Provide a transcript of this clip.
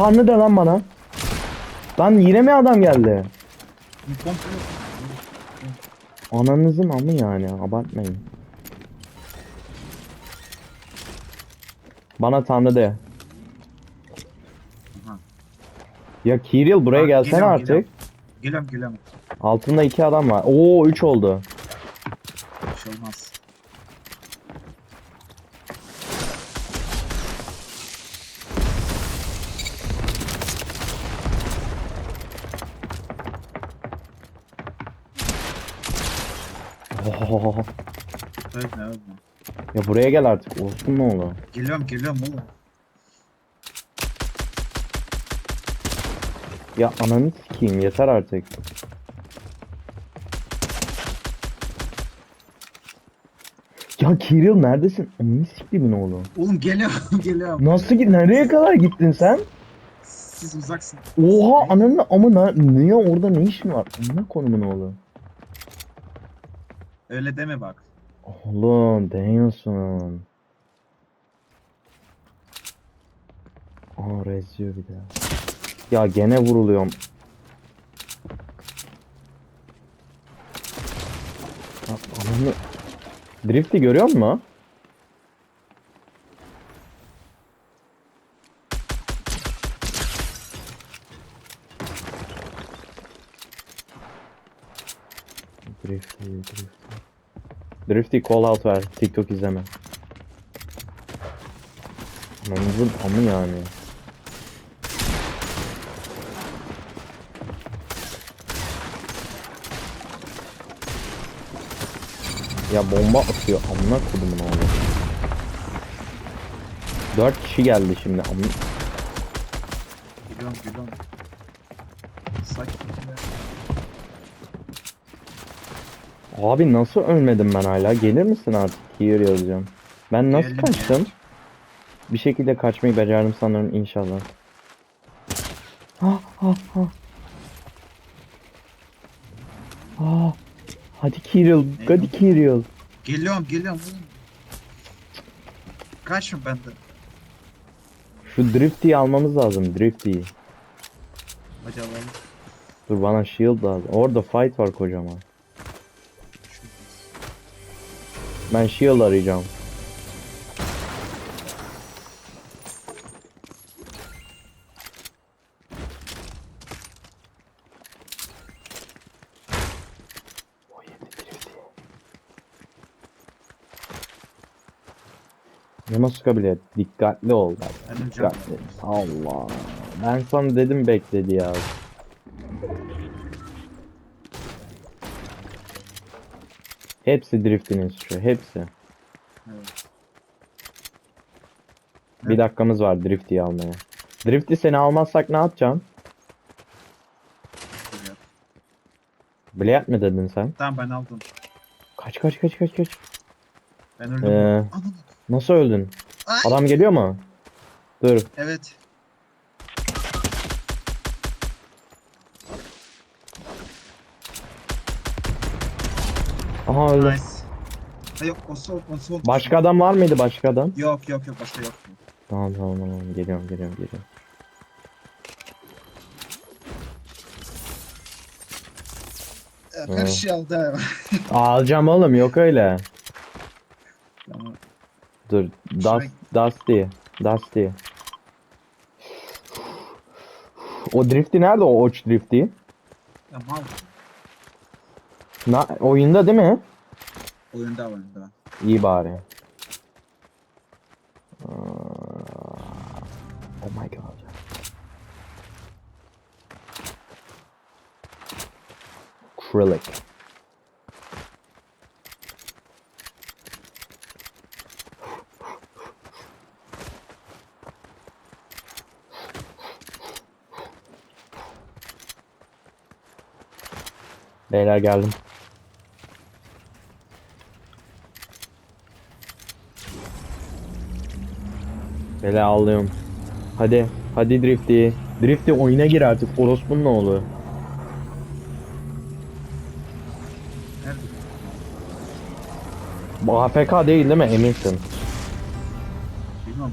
Tanrı de lan bana. Lan yine mi adam geldi? Ananızın amı yani abartmayın. Bana Tanrı de. Ya Kirill buraya Ha, gelsene geliyorum, artık. geliyorum. Geliyorum. Altında iki adam var. Oo 3 oldu. Bir şey olmaz. Oh. Ölme. Ya buraya gel artık. Olsun ne olur. Geliyorum geliyorum oğlum. Ya ananı sikeyim yeter artık. Ya Kirill neredesin? Ananı siktimin oğlum. Oğlum geliyorum geliyorum. Nasıl git? Nereye kadar gittin sen? Siz uzaksın. Oha ananı ama na- niye orada ne işin var? Ne konumun oğlum? Öyle deme bak. Oğlum deniyorsun. Aa reziyor bir daha. Ya gene vuruluyorum. Ya. Drift'i görüyor musun? Drifty, Drifty. Drifty call out ver. TikTok izleme. Anamızın amı yani. Ya bomba atıyor amına kodumun oğlu. Dört kişi geldi şimdi amına. Geliyorum geliyorum. Sakin. Abi nasıl ölmedim ben hala? Gelir misin artık? Here yazacağım. Ben nasıl Geldim, kaçtım? geldim. Bir şekilde kaçmayı becerdim sanırım inşallah. Ha ha ha. Aa, hadi Kirill, hadi Kirill. Geliyorum geliyorum oğlum. Kaçma benden. Şu Drifty'yi almamız lazım, Drifty'yi. Hadi alalım. Dur bana shield lazım. Orada fight var kocaman. Ben shield arayacağım. Yamasuka bile dikkatli ol. bak. Dikkatli. Allah. Ben sana dedim bekledi ya. Hepsi Drift'in suçu. Hepsi. Evet. Bir dakikamız var Drift'i almaya. Drift'i seni almazsak ne yapacaksın? Blade mi dedin sen? Tamam ben aldım. Kaç kaç kaç kaç kaç. Ben öldüm. Ee, nasıl öldün? Ay. Adam geliyor mu? Dur. Evet. Aha öldü. Nice. Ha, yok o sol. Başka adam var mıydı başka adam? Yok yok yok başka yok. Tamam tamam tamam geliyorum geliyorum geliyorum. Her şey aldı. Alacağım oğlum yok öyle. Ama Dur. Dust, Dusty. Dusty. O Drifty nerede o Oç Drifty? ya mal. Na oyunda değil mi? Oyunda oyunda. İyi bari. Oh my god. Acrylic. Beyler geldim. Beyler alıyorum. Hadi. Hadi Drifty. Drifty oyuna gir artık. Orospu'nun oğlu. Bu AFK değil değil mi? Eminsin. Bilmiyorum.